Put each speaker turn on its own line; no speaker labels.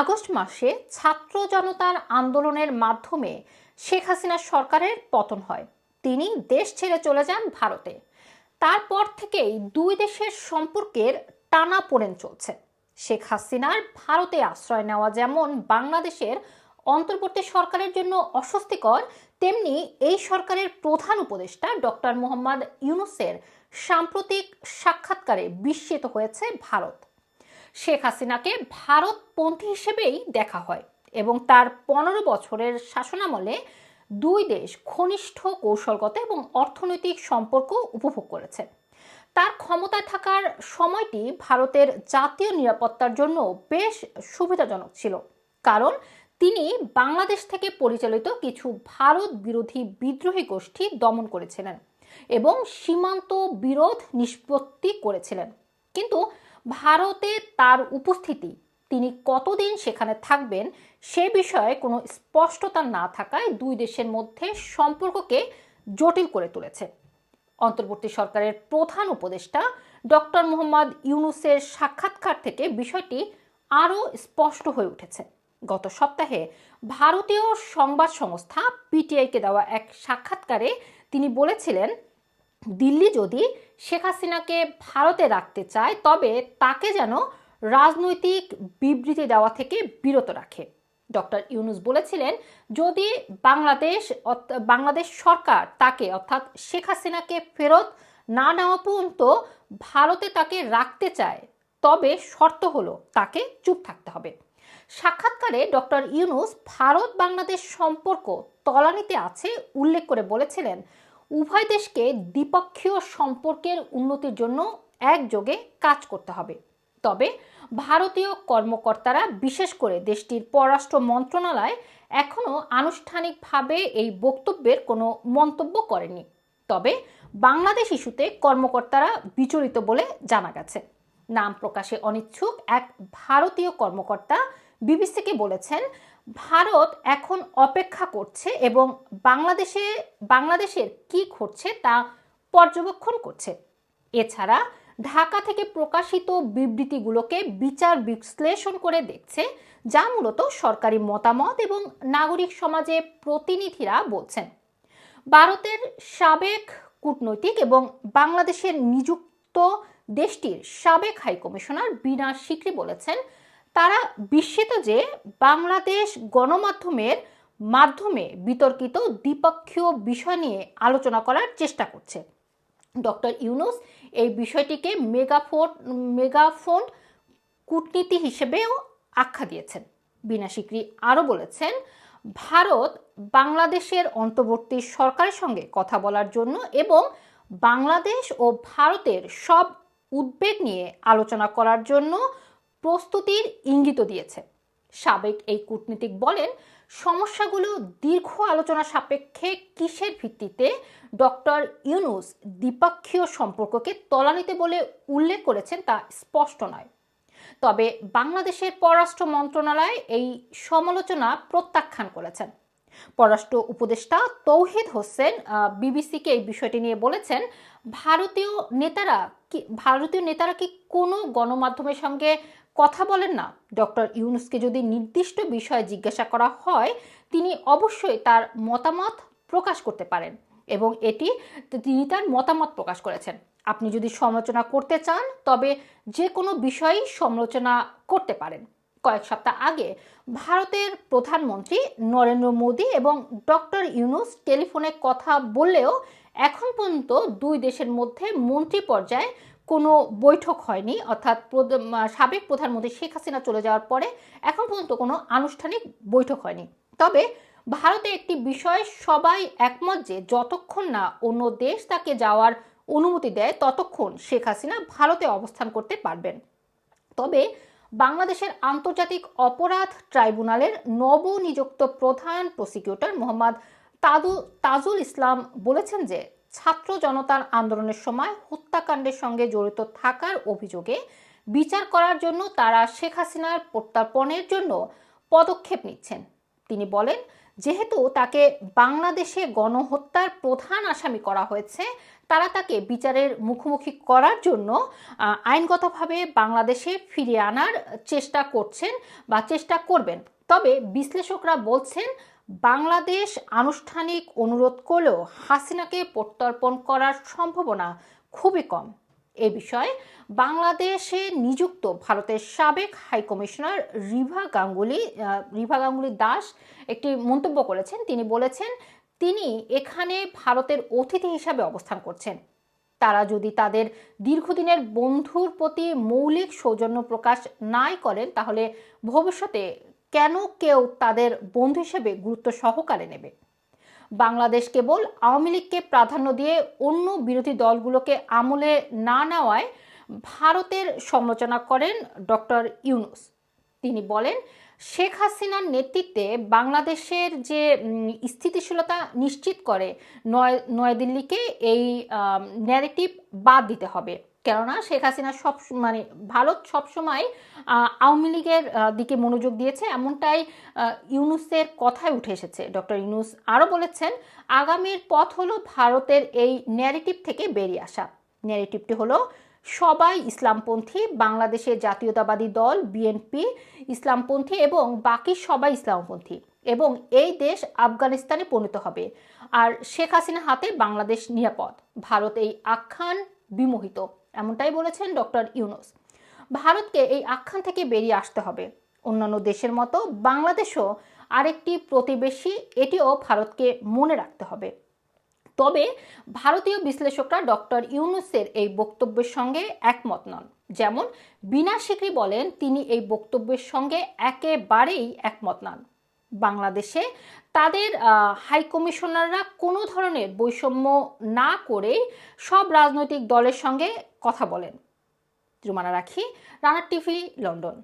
August মাসে ছাত্র জনতার আন্দোলনের মাধ্যমে শেখ হাসিনার সরকারের পতন হয়। তিনি দেশ ছেড়ে চলে যান ভারতে। তারপর থেকেই দুই দেশের সম্পর্কের টানা পড়েন চলছে। শেখ হাসিনার ভারতে আশ্রয় নেওয়া যেমন বাংলাদেশের অন্তর্বর্তী সরকারের জন্য অস্বস্তিকর, তেমনি এই সরকারের প্রধান উপদেষ্টা ডক্টর মোহাম্মদ ইউনুসের সাম্প্রতিক সাক্ষাৎকারে বিস্মিত হয়েছে ভারত। শেখ হাসিনাকে ভারতপন্থী হিসেবেই দেখা হয় এবং তার পনেরো বছরের শাসনামলে দুই দেশ ঘনিষ্ঠ কৌশলগত এবং অর্থনৈতিক সম্পর্ক উপভোগ করেছে। তার ক্ষমতায় থাকার সময়টি ভারতের জাতীয় নিরাপত্তার জন্য বেশ সুবিধাজনক ছিল, কারণ তিনি বাংলাদেশ থেকে পরিচালিত কিছু ভারত বিরোধী বিদ্রোহী গোষ্ঠী দমন করেছিলেন এবং সীমান্ত বিরোধ নিষ্পত্তি করেছিলেন। কিন্তু ভারতে তার উপস্থিতি, তিনি কতদিন সেখানে থাকবেন, সে বিষয়ে কোনো স্পষ্টতা না থাকায় দুই দেশের মধ্যে সম্পর্ককে জটিল করে তুলেছে। অন্তর্বর্তী সরকারের প্রধান উপদেষ্টা ডক্টর মোহাম্মদ ইউনুসের সাক্ষাৎকার থেকে বিষয়টি আরও স্পষ্ট হয়ে উঠেছে। গত সপ্তাহে ভারতীয় সংবাদ সংস্থা পিটিআইকে দেওয়া এক সাক্ষাৎকারে তিনি বলেছিলেন দিল্লি যদি শেখ হাসিনাকে ভারতে রাখতে চায়, তবে তাকে যেন রাজনৈতিক বিবৃতি দেওয়া থেকে বিরত রাখে। ডক্টর ইউনুস বলেছিলেন, যদি বাংলাদেশ বাংলাদেশ সরকার তাকে অর্থাৎ শেখ হাসিনাকে ফেরত না নেওয়া পর্যন্ত ভারতে তাকে রাখতে চায়, তবে শর্ত হলো তাকে চুপ থাকতে হবে। সাক্ষাৎকারে ডক্টর ইউনুস ভারত বাংলাদেশ সম্পর্ক তলানিতে আছে উল্লেখ করে বলেছিলেন উভয় দেশকে দ্বিপক্ষীয় সম্পর্কের উন্নতির জন্য একযোগে কাজ করতে হবে। তবে ভারতীয় কর্মকর্তারা, বিশেষ করে দেশটির পররাষ্ট্র মন্ত্রণালয় এখনও আনুষ্ঠানিকভাবে এই বক্তব্যের কোনো মন্তব্য করেনি। তবে বাংলাদেশ ইস্যুতে কর্মকর্তারা বিচলিত বলে জানা গেছে। নাম প্রকাশে অনিচ্ছুক এক ভারতীয় কর্মকর্তা বিবিসিকে বলেছেন ভারত এখন অপেক্ষা করছে এবং বাংলাদেশে, বাংলাদেশের কি ঘটছে তা পর্যবেক্ষণ করছে। এছাড়া ঢাকা থেকে প্রকাশিত বিবৃতিগুলোকে বিচার বিশ্লেষণ করে দেখছে, যা মূলত সরকারি মতামত এবং নাগরিক সমাজে প্রতিনিধিরা বলছেন। ভারতের সাবেক কূটনৈতিক এবং বাংলাদেশের নিযুক্ত দেশটির সাবেক হাইকমিশনার বিনা সিকরি বলেছেন তারা বিস্মিত যে বাংলাদেশ গণমাধ্যমের মাধ্যমে বিতর্কিত দ্বিপক্ষীয় বিষয় নিয়ে আলোচনা করার চেষ্টা করছে। ডক্টর ইউনুস এই বিষয়টিকে মেগাফোন মেগাফোন কূটনীতি হিসেবেও আখ্যা দিয়েছেন। বিনা সিকরি আরও বলেছেন, ভারত বাংলাদেশের অন্তর্বর্তী সরকারের সঙ্গে কথা বলার জন্য এবং বাংলাদেশ ও ভারতের সব উদ্বেগ নিয়ে আলোচনা করার জন্য প্রস্তুতির ইঙ্গিত দিয়েছে। সাবেক এই কূটনীতিক বলেন, সমস্যাগুলো দীর্ঘ আলোচনা সাপেক্ষে কিসের ভিত্তিতে? ডক্টর ইউনুস দ্বিপাক্ষীয় সম্পর্ককে তলানিতে বলে উল্লেখ করেছেন তা স্পষ্ট নয়। তবে বাংলাদেশের পররাষ্ট্র মন্ত্রণালয় এই সমালোচনা প্রত্যাখ্যান করেছেন। পররাষ্ট্র উপদেষ্টা তৌহিদ হোসেন বিবিসিকে এই বিষয়টি নিয়ে বলেছেন, ভারতীয় নেতারা কি, ভারতীয় নেতারা কি কোনো গণমাধ্যমের সঙ্গে কথা বলেন না। ডক্টর ইউনুসকে যদি নির্দিষ্ট বিষয়ে জিজ্ঞাসা করা হয়, তিনি অবশ্যই তার মতামত প্রকাশ করতে পারেন এবং এটি তিনি তার মতামত প্রকাশ করেছেন। আপনি যদি সমালোচনা করতে চান, তবে যে কোনো বিষয়েই সমালোচনা করতে পারেন। কয়েক সপ্তাহ আগে ভারতের প্রধানমন্ত্রী নরেন্দ্র মোদী এবং ডক্টর ইউনুস টেলিফোনে কথা বললেও এখন পর্যন্ত দুই দেশের মধ্যে মন্ত্রী পর্যায়ে কোনো বৈঠক হয়নি, অর্থাৎ সাবেক প্রধানমন্ত্রী শেখ হাসিনা চলে যাওয়ার পরে এখন পর্যন্ত কোনো আনুষ্ঠানিক বৈঠক হয়নি। তবে ভারতে একটি বিষয় সবাই একমত যে যতক্ষণ না অন্য দেশ তাকে যাওয়ার অনুমতি দেয়, ততক্ষণ শেখ হাসিনা ভারতে অবস্থান করতে পারবেন। তবে বাংলাদেশের আন্তর্জাতিক অপরাধ ট্রাইব্যুনালের নবনিযুক্ত প্রধান প্রসিকিউটর মোহাম্মদ তাজুল ইসলাম বলেছেন যে ছাত্র জনতার আন্দোলনের সময় হত্যাকাণ্ডের সঙ্গে জড়িত থাকার অভিযোগে বিচার করার জন্য তারা শেখ হাসিনার প্রত্যার্পণের জন্য পদক্ষেপ নিচ্ছেন। তিনি বলেন, যেহেতু তাকে বাংলাদেশে গণহত্যার প্রধান আসামি করা হয়েছে, তারা তাকে বিচারের মুখোমুখি করার জন্য আইনগতভাবে বাংলাদেশে ফিরিয়ে আনার চেষ্টা করছেন বা চেষ্টা করবেন। তবে বিশ্লেষকরা বলছেন বাংলাদেশ আনুষ্ঠানিক অনুরোধ করলেও হাসিনাকে প্রত্যর্পণ করার সম্ভাবনা খুবই কম। এ বিষয়ে বাংলাদেশে নিযুক্ত ভারতের সাবেক হাইকমিশনার রিভা গাঙ্গুলি রিভা গাঙ্গুলি দাস একটি মন্তব্য করেছেন। তিনি বলেছেন, তিনি এখানে ভারতের অতিথি হিসাবে অবস্থান করছেন। তারা যদি তাদের দীর্ঘদিনের বন্ধুর প্রতি মৌলিক সৌজন্য প্রকাশ নাই করেন, তাহলে ভবিষ্যতে কেন কেউ তাদের বন্ধু হিসেবে গুরুত্ব সহকারে নেবে? বাংলাদেশ কেবল আওয়ামী লীগকে প্রাধান্য দিয়ে অন্য বিরোধী দলগুলোকে আমলে না নেওয়ায় ভারতের সমালোচনা করেন ডক্টর ইউনুস। তিনি বলেন, শেখ হাসিনার নেতৃত্বে বাংলাদেশের যে স্থিতিশীলতা নিশ্চিত করে নয়, নয়াদিল্লিকে এই ন্যারেটিভ বাদ দিতে হবে। কেননা শেখ হাসিনা সব মানে ভারত সবসময় আওয়ামী লীগের দিকে মনোযোগ দিয়েছে। এমনটাই ইউনুসের কথায় উঠে এসেছে। ডক্টর ইউনুস আরও বলেছেন, আগামীর পথ হলো ভারতের এই ন্যারেটিভ থেকে বেরিয়ে আসা। ন্যারেটিভটি হলো, সবাই ইসলামপন্থী বাংলাদেশের জাতীয়তাবাদী দল বিএনপি ইসলামপন্থী এবং বাকি সবাই ইসলামপন্থী এবং এই দেশ আফগানিস্তানে পরিণত হবে। আর শেখ হাসিনা হাতে বাংলাদেশ নিরাপদ। ভারত এই আখ্যান বিমোহিত, এমনটাই বলেছেন ডক্টর ইউনুস। ভারতকে এই আখ্যান থেকে বেরিয়ে আসতে হবে। অন্যান্য দেশের মতো বাংলাদেশও আরেকটি প্রতিবেশী, এটিও ভারতকে মনে রাখতে হবে। তবে ভারতীয় বিশ্লেষকরা ডক্টর ইউনুসের এই বক্তব্যের সঙ্গে একমত নন। যেমন বিনা শিকরি বলেন, তিনি এই বক্তব্যের সঙ্গে একেবারেই একমত নন। বাংলাদেশে, তাদের হাই কমিশনাররা কোনো ধরনের বৈষম্য না করে সব রাজনৈতিক দলের সঙ্গে কথা বলেন। জুমানা রাখি রানার টিভি, লন্ডন।